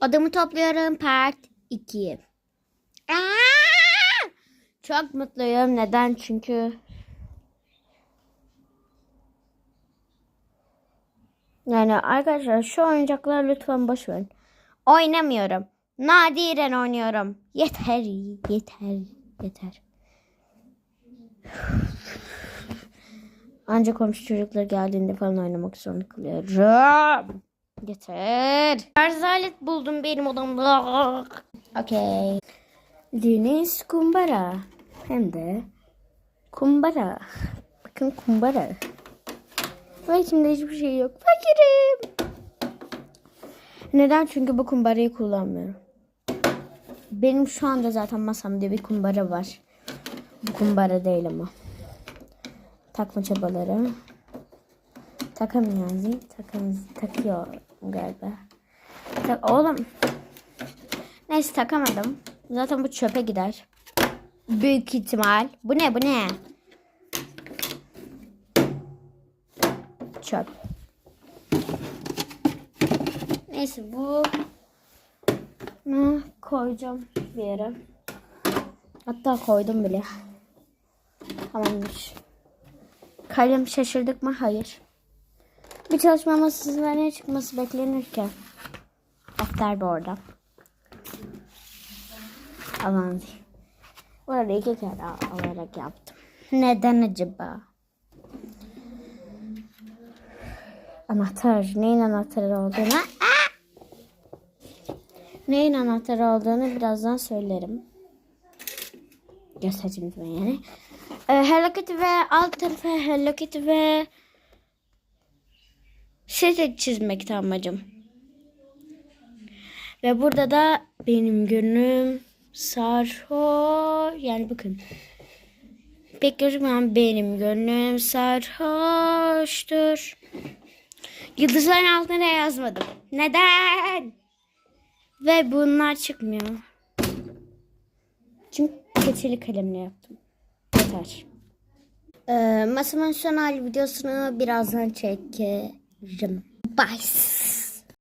Adımı topluyorum part 2. Çok mutluyum. Neden? Çünkü yani arkadaşlar şu oyuncakları lütfen boş verin. Oynamıyorum. Nadiren oynuyorum. Yeter, yeter, yeter. Ancak komşu çocuklar geldiğinde falan oynamak zorunda kalıyorum. Yeter. Arzalet buldum benim odamda. Okey. Deniz kumbara. Hem de kumbara. Bakın kumbara. Ve içimde hiçbir şey yok. Fakirim. Neden? Çünkü bu kumbarayı kullanmıyorum. Benim şu anda zaten masamda bir kumbara var. Bu kumbara değil ama. Takma çabaları. Takamıyor yani. Takam, takıyor galiba. Tak, oğlum. Neyse takamadım. Zaten bu çöpe gider. Büyük ihtimal. Bu ne bu ne? Çöp. Neyse bu ne koyacağım bir yere. Hatta koydum bile. Tamamdır. Kalem şaşırdık mı? Hayır. Bir çalışma masasına çıkması beklenirken. Defter bu orada. Aman. Bu arada iki kere alarak yaptım. Neden acaba? Anahtar. Neyin anahtarı olduğunu... Neyin anahtarı olduğunu birazdan söylerim. Göstereceğim yani. Ee, Hello Kitty ve alt tarafı Hello Kitty ve şey çizmekti amacım. Ve burada da benim gönlüm sarhoş. Yani bakın. Pek gözükmeyen benim gönlüm sarhoştur. Yıldızların altına da yazmadım. Neden? Ve bunlar çıkmıyor. Çünkü keçeli kalemle yaptım. Yeter. Ee, masamın son hali videosunu birazdan çekerim. Paz.